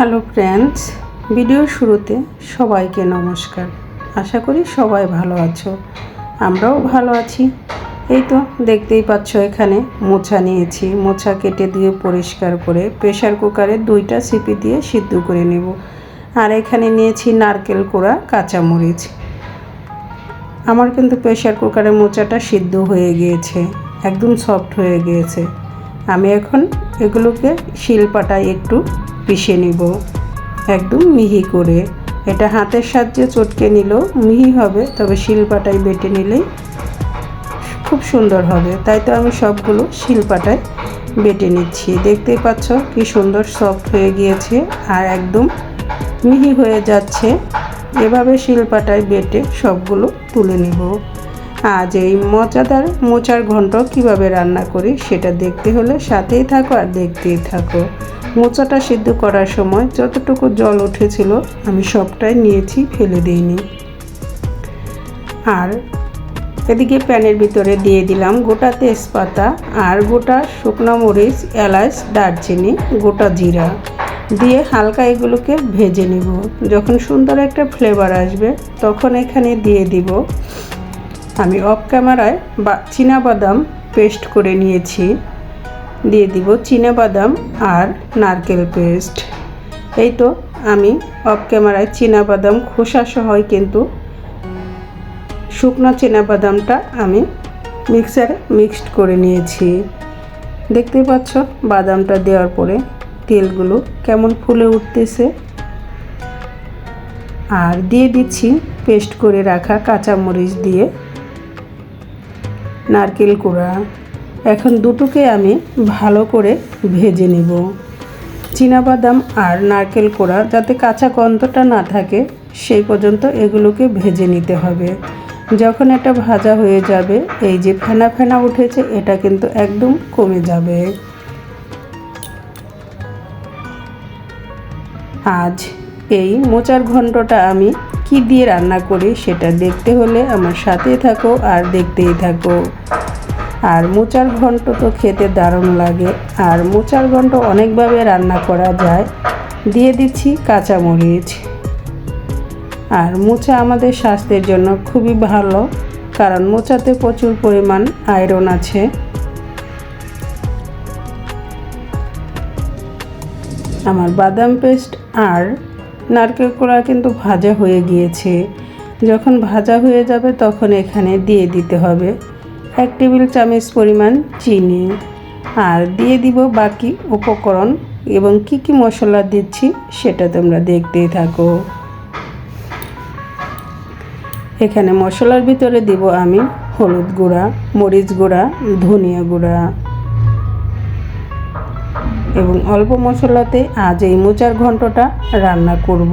Hello friends, ভিডিওর শুরুতে সবাইকে নমস্কার। আশা করি সবাই ভালো আছো। আমরাও ভালো আছি। এই তো দেখতেই পাচ্ছ এখানে মোছা নিয়েছি। মোছা কেটে দিয়ে পরিষ্কার করে প্রেশার কুকারে দুইটা সিপি দিয়ে সিদ্ধ করে নেব। আর এখানে নিয়েছি নারকেল কোড়া, কাঁচামরিচ। আমার কিন্তু প্রেশার কুকারে মোচাটা সিদ্ধ হয়ে গিয়েছে, একদম সফট হয়ে গিয়েছে। আমি এখন এগুলোকে শিলপাটায় একটু পিষে নিব। একদম মিহি করে। এটা হাতের সাহায্যে চটকে নিলেও মিহি হবে, তবে শিলপাটায় বেটে নিলেই খুব সুন্দর হবে। তাই তো আমি সবগুলো শিলপাটায় বেটে নিচ্ছি। দেখতেই পাচ্ছ কি সুন্দর সফট হয়ে গিয়েছে আর একদম মিহি হয়ে যাচ্ছে। এভাবে শিলপাটায় বেটে সবগুলো তুলে নেব। আজ এই মজাদার মোচার ঘন্ট কীভাবে রান্না করি সেটা দেখতে হলে সাথেই থাকো আর দেখতেই থাকো। মোচাটা সিদ্ধ করার সময় যতটুকু জল উঠেছিল আমি সবটাই নিয়েছি, ফেলে দিইনি। আর এদিকে প্যানের ভিতরে দিয়ে দিলাম গোটা তেজপাতা আর গোটা শুকনো মরিচ, এলাচ, দারচিনি, গোটা জিরা। দিয়ে হালকা এগুলোকে ভেজে নিব। যখন সুন্দর একটা ফ্লেভার আসবে, তখন এখানে দিয়ে দিব। আমি অফ ক্যামেরায় বা বাদাম পেস্ট করে নিয়েছি। দিয়ে দিব বাদাম আর নারকেল পেস্ট। এই তো আমি অফ ক্যামেরায় বাদাম, খোসা সহই কিন্তু শুকনো বাদামটা আমি মিক্সারে মিক্সড করে নিয়েছি। দেখতে পাচ্ছ বাদামটা দেওয়ার পরে তেলগুলো কেমন ফুলে উঠতেছে। আর দিয়ে দিচ্ছি পেস্ট করে রাখা কাঁচামরিচ দিয়ে নারকেল কুড়া। এখন দুটোকে আমি ভালো করে ভেজে নেব। বাদাম আর নারকেল কোড়া যাতে কাঁচা গন্ধটা না থাকে, সেই পর্যন্ত এগুলোকে ভেজে নিতে হবে। যখন এটা ভাজা হয়ে যাবে, এই যে ফেনা ফেনা উঠেছে, এটা কিন্তু একদম কমে যাবে। আজ এই মোচার ঘন্টটা আমি কি দিয়ে রান্না করি, সেটা দেখতে হলে আমার সাথেই থাকো আর দেখতেই থাকো। আর মোচার ঘন্ট তো খেতে দারুণ লাগে। আর মোচার ঘন্ট অনেকভাবে রান্না করা যায়। দিয়ে দিচ্ছি কাঁচামরিচ। আর মোচা আমাদের স্বাস্থ্যের জন্য খুবই ভালো, কারণ মোচাতে প্রচুর পরিমাণ আয়রন আছে। আমার বাদাম পেস্ট আর নারকেল কোড়া কিন্তু ভাজা হয়ে গিয়েছে। যখন ভাজা হয়ে যাবে তখন এখানে দিয়ে দিতে হবে। এক টেবিল চামচ পরিমাণ চিনি। আর দিয়ে দিব বাকি উপকরণ এবং কি কি মশলা দিচ্ছি সেটা তোমরা দেখতেই থাকো। এখানে মশলার ভিতরে দিব আমি হলুদ গুঁড়া, মরিচ গুঁড়া, ধনিয়া গুঁড়া। এবং অল্প মশলাতে আজ এই মোচার ঘন্টটা রান্না করব।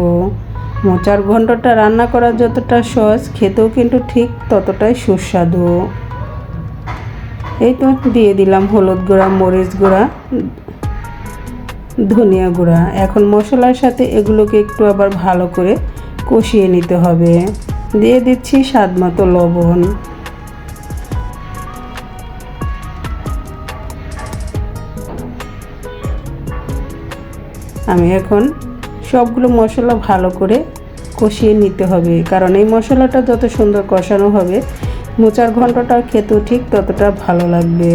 মোচার ঘন্টটা রান্না করা যতটা সহজ, খেতেও কিন্তু ঠিক ততটাই সুস্বাদু। এই তো দিয়ে দিলাম হলুদ গুঁড়া, মরিচ গুঁড়া, ধনিয়া গুঁড়া। এখন মশলার সাথে এগুলোকে একটু আবার ভালো করে কষিয়ে নিতে হবে। দিয়ে দিচ্ছি স্বাদ মতো লবণ। আমি এখন সবগুলো মশলা ভালো করে কষিয়ে নিতে হবে, কারণ এই মশলাটা যত সুন্দর কষানো হবে মোচার ঘন্টটা খেতেও ঠিক ততটা ভালো লাগবে।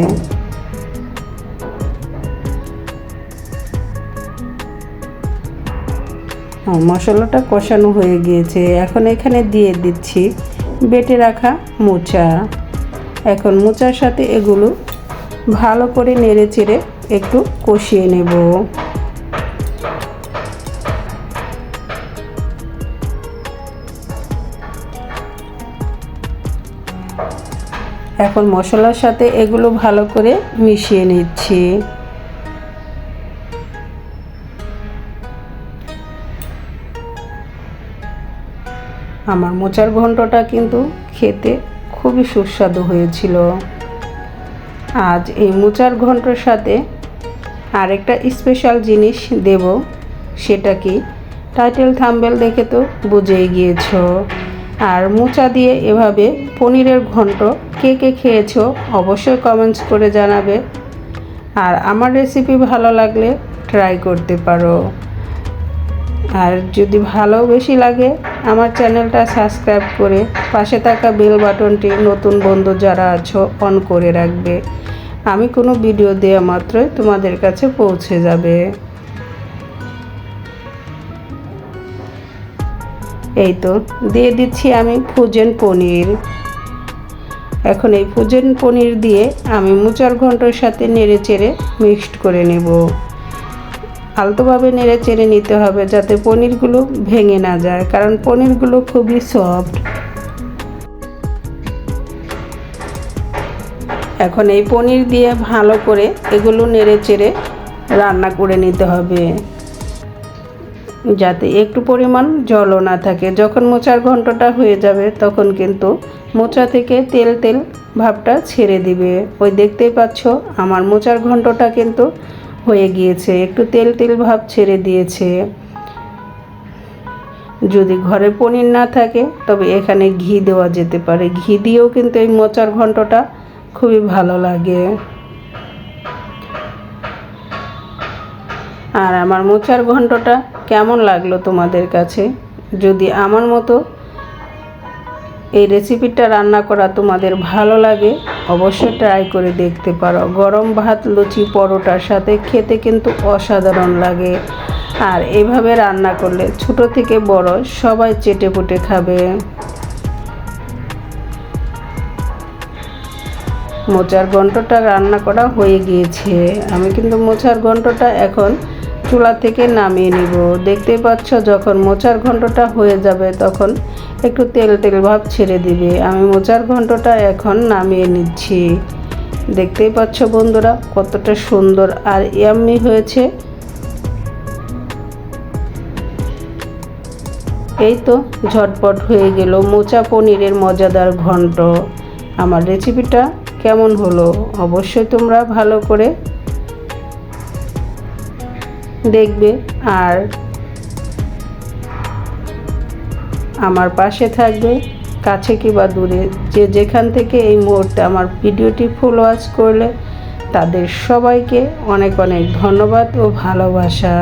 মশলাটা কষানো হয়ে গিয়েছে। এখন এখানে দিয়ে দিচ্ছি বেটে রাখা মোচা। এখন মোচার সাথে এগুলো ভালো করে নেড়ে চেড়ে একটু কষিয়ে নেব। এখন মশলার সাথে এগুলো ভালো করে মিশিয়ে নিচ্ছি। আমার মোচার ঘন্টটা কিন্তু খেতে খুবই সুস্বাদু হয়েছিল। আজ এই মোচার ঘন্টর সাথে আরেকটা স্পেশাল জিনিস দেব, সেটা কি? টাইটেল থাম্বেল দেখে তো বুঝেই গিয়েছ। আর মোচা দিয়ে এভাবে পনিরের ঘন্ট, কে কে খেয়েছো অবশ্যই কমেন্টস করে জানাবে। আর আমার রেসিপি ভালো লাগলে ট্রাই করতে পারো। আর যদি ভালো বেশি লাগে, আমার চ্যানেলটা সাবস্ক্রাইব করে পাশে থাকা বেল বাটনটি নতুন বন্ধু যারা আছো অন করে রাখবে। আমি কোনো ভিডিও দেওয়া মাত্রই তোমাদের কাছে পৌঁছে যাবে। এই তো, দিয়ে দিচ্ছি আমি ফুজেন পনির। এখন এই ফুজেন পনির দিয়ে আমি মুচার ঘন্টর সাথে নেড়ে চেড়ে মিক্সড করে নেব। আলতোভাবে নেড়ে চেড়ে নিতে হবে যাতে পনিরগুলো ভেঙে না যায়, কারণ পনিরগুলো খুবই সফট। এখন এই পনির দিয়ে ভালো করে এগুলো নেড়ে চেড়ে রান্না করে নিতে হবে। যাতে একটু পরিমাণ জলও না থাকে। যখন মোচার ঘন্টটা হয়ে যাবে, তখন কিন্তু মোচা থেকে তেল তেল ভাবটা ছেড়ে দিবে। ওই দেখতেই পাচ্ছ, আমার মোচার ঘন্টটা কিন্তু হয়ে গিয়েছে। একটু তেল তেল ভাব ছেড়ে দিয়েছে। যদি ঘরে পনির না থাকে, তবে এখানে ঘি দেওয়া যেতে পারে। ঘি দিয়েও কিন্তু এই মোচার ঘন্টটা খুবই ভালো লাগে। আর আমার মোচার ঘন্টটা কেমন লাগল তোমাদের কাছে? যদি আমার মতো এই রেসিপিটা রান্না করা তোমাদের ভালো লাগে, অবশ্যই ট্রাই করে দেখতে পারো। গরম ভাত, লুচি, পরোটার সাথে খেতে কিন্তু অসাধারণ লাগে। আর এভাবে রান্না করলে ছোট থেকে বড় সবাই চেটে পুটে খাবে। মোচার ঘন্টটা রান্না করা হয়ে গিয়েছে। আমি কিন্তু মোচার ঘন্টটা এখন চুলা থেকে নামিয়ে নিব। দেখতেই পাচ্ছ যখন মোচার ঘন্টটা হয়ে যাবে তখন একটু তেল তেল ভাব ছেড়ে দিবে। আমি মোচার ঘন্টটা এখন নামিয়ে নিচ্ছি। দেখতেই পাচ্ছ বন্ধুরা, কতটা সুন্দর আর ইয়াম্মি হয়েছে। এই তো ঝটপট হয়ে গেল মোচা পনিরের মজাদার ঘন্ট আমার রেসিপিটা কেমন হলো? অবশ্যই তোমরা ভালো করে দেখবে আর আমার পাশে থাকবে, কাছে কিংবা দূরে। যে যেখান থেকে এই মুহূর্তে আমার ভিডিওটি ফুল ওয়াচ করলে তাদের সবাইকে অনেক অনেক ধন্যবাদ ও ভালোবাসা।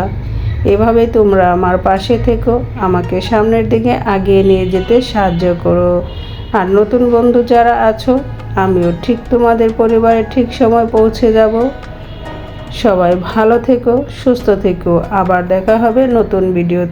এভাবে তোমরা আমার পাশে থেকো, আমাকে সামনের দিকে আগিয়ে নিয়ে যেতে সাহায্য করো। আর নতুন বন্ধু যারা আছো, আমিও ঠিক তোমাদের পরিবারে ঠিক সময় পৌঁছে যাব। সবাই ভালো থেকো সুস্থ থেকো। আবার দেখা হবে নতুন ভিডিও